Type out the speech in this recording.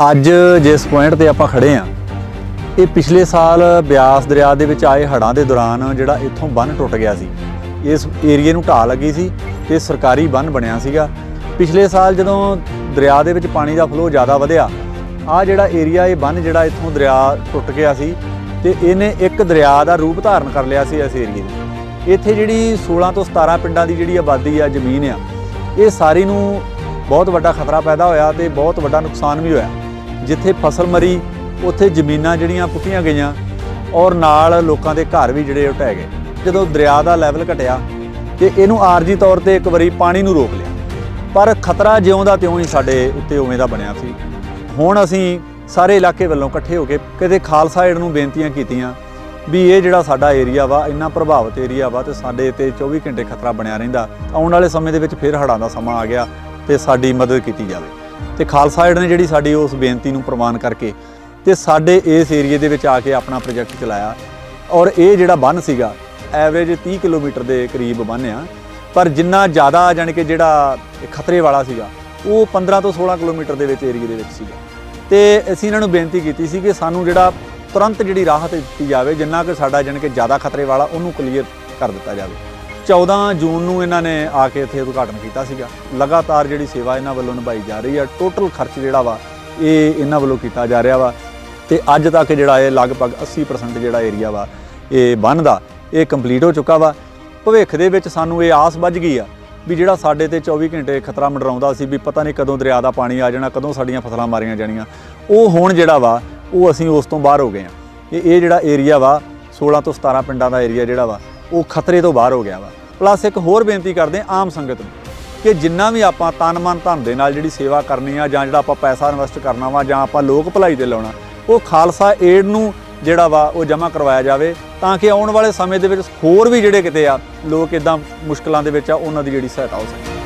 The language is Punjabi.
ਅੱਜ ਜਿਸ ਪੁਆਇੰਟ ਤੇ ਆਪਾਂ ਖੜੇ ਆ, ਇਹ ਪਿਛਲੇ ਸਾਲ ਬਿਆਸ ਦਰਿਆ ਦੇ ਵਿੱਚ ਆਏ ਹੜ੍ਹਾਂ ਦੇ ਦੌਰਾਨ ਜਿਹੜਾ ਇੱਥੋਂ ਬੰਨ ਟੁੱਟ ਗਿਆ ਸੀ। ਇਸ ਏਰੀਏ ਨੂੰ ਢਾਹ ਲੱਗੀ ਸੀ ਤੇ ਸਰਕਾਰੀ ਬੰਨ ਬਣਿਆ ਸੀਗਾ। ਪਿਛਲੇ ਸਾਲ ਜਦੋਂ ਦਰਿਆ ਦੇ ਵਿੱਚ ਪਾਣੀ ਦਾ ਫਲੋ ਜ਼ਿਆਦਾ ਵਧਿਆ ਆ ਜਿਹੜਾ ਏਰੀਆ, ਇਹ ਬੰਨ ਜਿਹੜਾ ਇੱਥੋਂ ਦਰਿਆ ਟੁੱਟ ਗਿਆ ਸੀ ਤੇ ਇਹਨੇ ਇੱਕ ਦਰਿਆ ਦਾ ਰੂਪ ਧਾਰਨ ਕਰ ਲਿਆ ਸੀ ਇਸ ਏਰੀਏ ਦੇ ਇੱਥੇ ਜਿਹੜੀ 16 ਤੋਂ 17 ਪਿੰਡਾਂ ਦੀ ਜਿਹੜੀ ਆਬਾਦੀ ਆ, ਜ਼ਮੀਨ ਆ, ਇਹ ਸਾਰੀ ਨੂੰ ਬਹੁਤ ਵੱਡਾ ਖਤਰਾ ਪੈਦਾ ਹੋਇਆ ਤੇ ਬਹੁਤ ਵੱਡਾ ਨੁਕਸਾਨ ਵੀ ਹੋਇਆ। ਜਿੱਥੇ ਫਸਲ ਮਰੀ, ਉੱਥੇ ਜ਼ਮੀਨਾਂ ਜਿਹੜੀਆਂ ਪੁੱਟੀਆਂ ਗਈਆਂ ਔਰ ਨਾਲ ਲੋਕਾਂ ਦੇ ਘਰ ਵੀ ਜਿਹੜੇ ਉਹ ਢਹਿ ਗਏ। ਜਦੋਂ ਦਰਿਆ ਦਾ ਲੈਵਲ ਘਟਿਆ ਤੇ ਇਹਨੂੰ ਆਰਜੀ ਤੌਰ ਤੇ ਇੱਕ ਵਾਰੀ ਪਾਣੀ ਨੂੰ ਰੋਕ ਲਿਆ। ਪਰ ਖਤਰਾ ਜਿਉਂ ਦਾ ਤਿਉਂ ਹੀ ਸਾਡੇ ਉੱਤੇ ਉਵੇਂ ਦਾ ਬਣਿਆ ਸੀ। ਹੁਣ ਅਸੀਂ ਸਾਰੇ ਇਲਾਕੇ ਵੱਲੋਂ ਇਕੱਠੇ ਹੋ ਕੇ ਕਿਤੇ ਖਾਲਸਾ ਏਡ ਨੂੰ ਬੇਨਤੀਆਂ ਕੀਤੀਆਂ ਵੀ ਇਹ ਜਿਹੜਾ ਸਾਡਾ ਏਰੀਆ ਵਾ, ਇੰਨਾ ਪ੍ਰਭਾਵਿਤ ਏਰੀਆ ਵਾ ਤੇ ਸਾਡੇ ਤੇ 24 ਘੰਟੇ ਖਤਰਾ ਬਣਿਆ ਰਹਿੰਦਾ। ਆਉਣ ਵਾਲੇ ਸਮੇਂ ਦੇ ਵਿੱਚ ਫਿਰ ਹੜ੍ਹਾਂ ਦਾ ਸਮਾਂ ਆ ਗਿਆ ਤੇ ਸਾਡੀ ਮਦਦ ਕੀਤੀ ਜਾਵੇ। ਤੇ ਖਾਲਸਾ ਏਡ ਨੇ ਜਿਹੜੀ ਸਾਡੀ ਉਸ ਬੇਨਤੀ ਨੂੰ ਪ੍ਰਵਾਨ ਕਰਕੇ ਤੇ ਸਾਡੇ ਇਸ ਏਰੀਏ ਦੇ ਵਿੱਚ ਆ ਕੇ ਆਪਣਾ ਪ੍ਰੋਜੈਕਟ ਚਲਾਇਆ ਔਰ ਇਹ ਜਿਹੜਾ ਬੰਨ ਸੀਗਾ ਐਵਰੇਜ 30 ਕਿਲੋਮੀਟਰ ਦੇ ਕਰੀਬ ਬੰਨ ਆ। ਪਰ ਜਿੰਨਾ ਜ਼ਿਆਦਾ ਜਾਣੀ ਕਿ ਜਿਹੜਾ ਖਤਰੇ ਵਾਲਾ ਸੀਗਾ, ਉਹ 15 ਤੋਂ 16 ਕਿਲੋਮੀਟਰ ਦੇ ਵਿੱਚ ਏਰੀਏ ਦੇ ਵਿੱਚ ਸੀਗਾ। ਤੇ ਅਸੀਂ ਇਹਨਾਂ ਨੂੰ ਬੇਨਤੀ ਕੀਤੀ ਸੀ ਕਿ ਸਾਨੂੰ ਜਿਹੜਾ ਤੁਰੰਤ ਜਿਹੜੀ ਰਾਹਤ ਦਿੱਤੀ ਜਾਵੇ, ਜਿੰਨਾ ਕਿ ਸਾਡਾ ਜਾਣੀ ਕਿ ਜ਼ਿਆਦਾ ਖਤਰੇ ਵਾਲਾ, ਉਹਨੂੰ ਕਲੀਅਰ ਕਰ ਦਿੱਤਾ ਜਾਵੇ। 14 ਜੂਨ ਨੂੰ ਇਹਨਾਂ ਨੇ ਆ ਕੇ ਇੱਥੇ ਉਦਘਾਟਨ ਕੀਤਾ ਸੀਗਾ। ਲਗਾਤਾਰ ਜਿਹੜੀ ਸੇਵਾ ਇਹਨਾਂ ਵੱਲੋਂ ਨਿਭਾਈ ਜਾ ਰਹੀ ਆ ਟੋਟਲ ਖਰਚ ਜਿਹੜਾ ਵਾ, ਇਹ ਇਹਨਾਂ ਵੱਲੋਂ ਕੀਤਾ ਜਾ ਰਿਹਾ ਵਾ। ਤੇ ਅੱਜ ਤੱਕ ਜਿਹੜਾ ਇਹ ਲਗਭਗ 80% ਜਿਹੜਾ ਏਰੀਆ ਵਾ, ਇਹ ਬੰਨ ਦਾ ਇਹ ਕੰਪਲੀਟ ਹੋ ਚੁੱਕਾ ਵਾ। ਭਵਿੱਖ ਦੇ ਵਿੱਚ ਸਾਨੂੰ ਇਹ ਆਸ ਵੱਜ ਗਈ ਆ ਵੀ ਜਿਹੜਾ ਸਾਡੇ ਤੇ 24 ਘੰਟੇ ਖਤਰਾ ਮੰਡਰਾਉਂਦਾ ਸੀ ਵੀ ਪਤਾ ਨਹੀਂ ਕਦੋਂ ਦਰਿਆ ਦਾ ਪਾਣੀ ਆ ਜਾਣਾ, ਕਦੋਂ ਸਾਡੀਆਂ ਫਸਲਾਂ ਮਾਰੀਆਂ ਜਾਣੀਆਂ। ਉਹ ਹੁਣ ਜਿਹੜਾ ਵਾ, ਉਹ ਅਸੀਂ ਉਸ ਤੋਂ ਬਾਹਰ ਹੋ ਗਏ ਆ। ਇਹ ਇਹ ਜਿਹੜਾ ਏਰੀਆ ਵਾ 16 ਤੋਂ 17 ਪਿੰਡਾਂ ਦਾ ਏਰੀਆ ਜਿਹੜਾ ਵਾ ਉਹ ਖਤਰੇ ਤੋਂ ਬਾਹਰ ਹੋ ਗਿਆ ਵਾ। ਪਲੱਸ ਇੱਕ ਹੋਰ ਬੇਨਤੀ ਕਰਦੇ ਆਮ ਸੰਗਤ ਨੂੰ ਕਿ ਜਿੰਨਾ ਵੀ ਆਪਾਂ ਤਨ ਮਨ ਧਨ ਦੇ ਨਾਲ ਜਿਹੜੀ ਸੇਵਾ ਕਰਨੀ ਆ ਜਾਂ ਜਿਹੜਾ ਆਪਾਂ ਪੈਸਾ ਇਨਵੈਸਟ ਕਰਨਾ ਵਾ ਜਾਂ ਆਪਾਂ ਲੋਕ ਭਲਾਈ ਤੇ ਲਾਉਣਾ, ਉਹ ਖਾਲਸਾ ਏਡ ਨੂੰ ਜਿਹੜਾ ਵਾ ਉਹ ਜਮ੍ਹਾਂ ਕਰਵਾਇਆ ਜਾਵੇ ਤਾਂ ਕਿ ਆਉਣ ਵਾਲੇ ਸਮੇਂ ਦੇ ਵਿੱਚ ਹੋਰ ਵੀ ਜਿਹੜੇ ਕਿਤੇ ਆ, ਲੋਕ ਇਦਾਂ ਮੁਸ਼ਕਲਾਂ ਦੇ ਵਿੱਚ ਆ, ਉਹਨਾਂ ਦੀ ਜਿਹੜੀ ਸਹਾਇਤਾ ਹੋ ਸਕੇ।